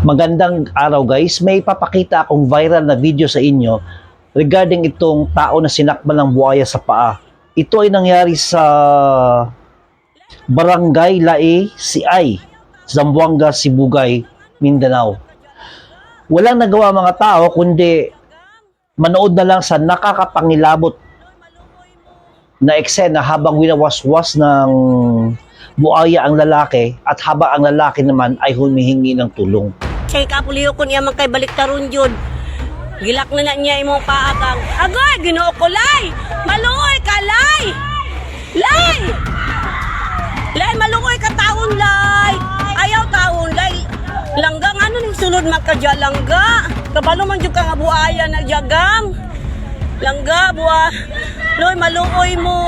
Magandang araw guys. May papakita akong viral na video sa inyo regarding itong tao na sinakban ng buhaya sa paa. Ito ay nangyari sa Barangay Lae, Siay, Zamboanga, Sibugay, Mindanao. Walang nagawa mga tao kundi manood na lang sa nakakapangilabot na eksena habang winawaswas ng buhaya ang lalaki at habang ang lalaki naman ay humihingi ng tulong. Say kapuliyo ko niya man kay baliktaron jud. Gilak na na niya imong paakang. Agoy, ginoo ko lay. Maluoy ka lay. Lay. Lay maluoy ka taon lay. Ayaw taon lay. Langga ano ning sulod makadya langga. Kabalo man jud ka nga buaya na jagam. Langga buwa. Loy maluoy mo.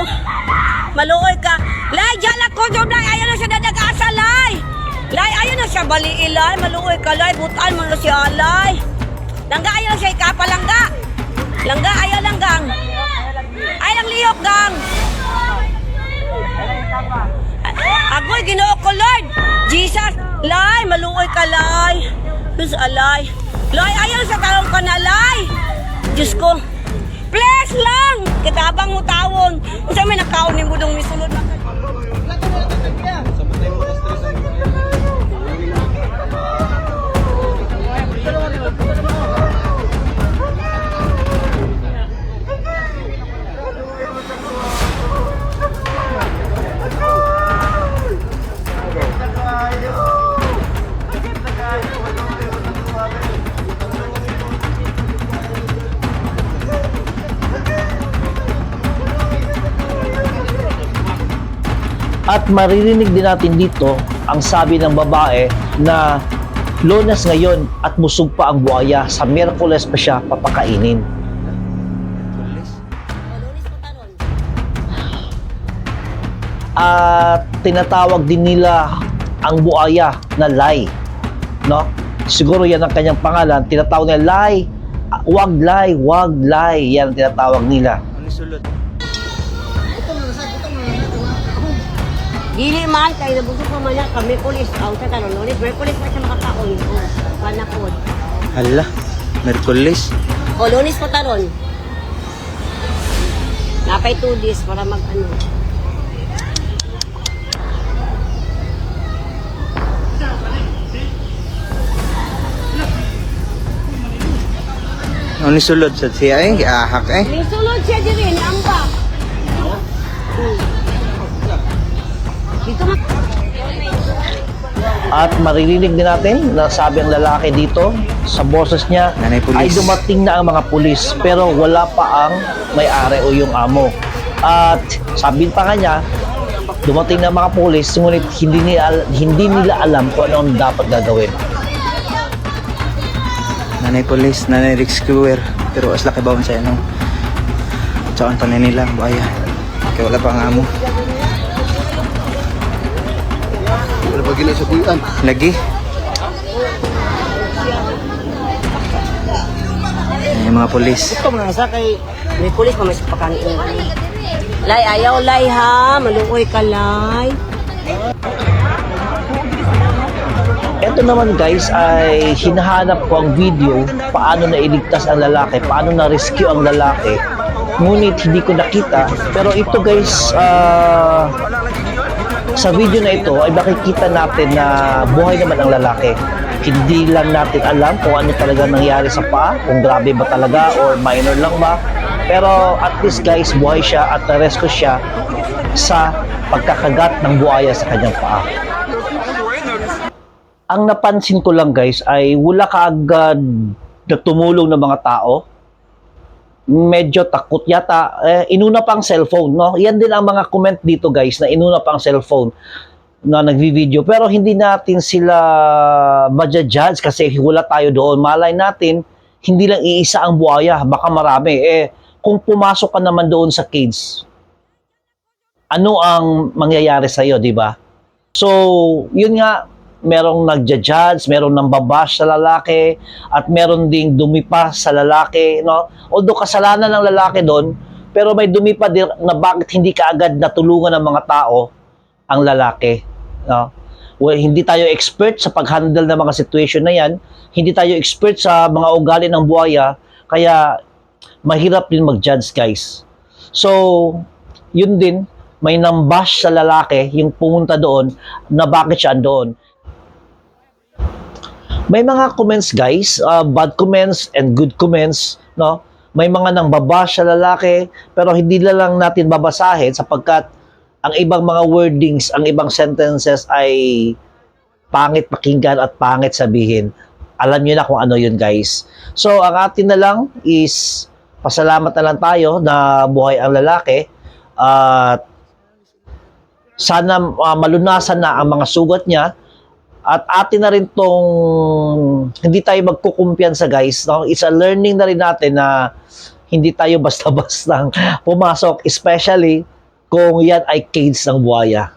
Maluoy ka. Lay jala ko jud lay ayaw na siya dadagasa. Lay bali ilay. Maluoy ka lay butan man na siya lay. Langga ayaw siya ikapa langga. Ayaw langgang. Ay lang liyok gang. Agoy ginoo ko Lord. Jesus, lay maluoy ka lay. Diyos alay. Lay ayaw sa tarong ka na lay. Diyos ko. Please lang. Kitabang mo tawon. Kung saan may nakaon ni mo dong misulod na At maririnig din natin dito ang sabi ng babae na lunas ngayon at busog pa ang buhaya sa Miyerkules pa siya papakainin. At tinatawag din nila ang buhaya na Lai. No? Siguro yan ang kanyang pangalan. Tinatawag nila. Ah, Wag Lai, wag Lai. Yan ang tinatawag nila. Ano sulod? Dili man kay nabusog pa man kami pulis aw sa karon may pulis pa siya makakaon panapod Hala, Merkulis. o lunes pa taron napay 2 days para mag ano Ano sulod sa siya eh? Giahak eh. may sulod siya diri ni amba At maririnig din natin na sabi ang lalaki dito sa boses niya Nanay ay dumating na ang mga pulis pero wala pa ang may-ari o yung amo. At sabi pa nga niya, dumating na ang mga pulis ngunit hindi nila, hindi nila alam kung ano ang dapat gagawin. Nanay polis, nanay rescuer. Pero as laki bawon sa ano. Tsaan pa na nila, baya. Kaya wala pa ang amo. Wala pa gina sa kuyan. Lagi. Ay, mga polis. Ito mo na sa kay may pulis pa may pakanin. Lay ayaw lay ha, maluoy ka lay. Ito naman guys ay hinahanap ko ang video paano na iligtas ang lalaki, paano na rescue ang lalaki. Ngunit hindi ko nakita. Pero ito guys, ah, sa video na ito ay makikita natin na buhay naman ang lalaki. Hindi lang natin alam kung ano talaga nangyari sa paa, kung grabe ba talaga or minor lang ba. Pero at least guys, buhay siya at na-rescue siya sa pagkakagat ng buhaya sa kanyang paa ang napansin ko lang guys ay wala kaagad na tumulong ng mga tao. Medyo takot yata. Eh, inuna pa ang cellphone, no? Yan din ang mga comment dito guys na inuna pa ang cellphone na nagvi-video. Pero hindi natin sila maja-judge kasi wala tayo doon. Malay natin, hindi lang iisa ang buhaya. Baka marami. Eh, kung pumasok ka naman doon sa cage, ano ang mangyayari sa'yo, di ba? So, yun nga, merong nagja-judge, merong nambabash sa lalaki, at meron ding dumipa sa lalaki, no? Although kasalanan ng lalaki doon, pero may dumipa din na bakit hindi ka agad natulungan ng mga tao ang lalaki, no? well, hindi tayo expert sa pag-handle ng mga situation na yan. Hindi tayo expert sa mga ugali ng buhaya. Kaya mahirap din mag-judge guys. So, yun din, may nambash sa lalaki yung pumunta doon na bakit siya doon. May mga comments guys, uh, bad comments and good comments, no? May mga nang babash sa lalaki pero hindi na lang natin babasahin sapagkat ang ibang mga wordings, ang ibang sentences ay pangit pakinggan at pangit sabihin. Alam niyo na kung ano yun guys. So, ang atin na lang is pasalamat na lang tayo na buhay ang lalaki at sana uh, malunasan na ang mga sugat niya at atin na rin tong hindi tayo magkukumpiyansa guys no? it's a learning na rin natin na hindi tayo basta-bastang pumasok especially kung yan ay cage ng buhaya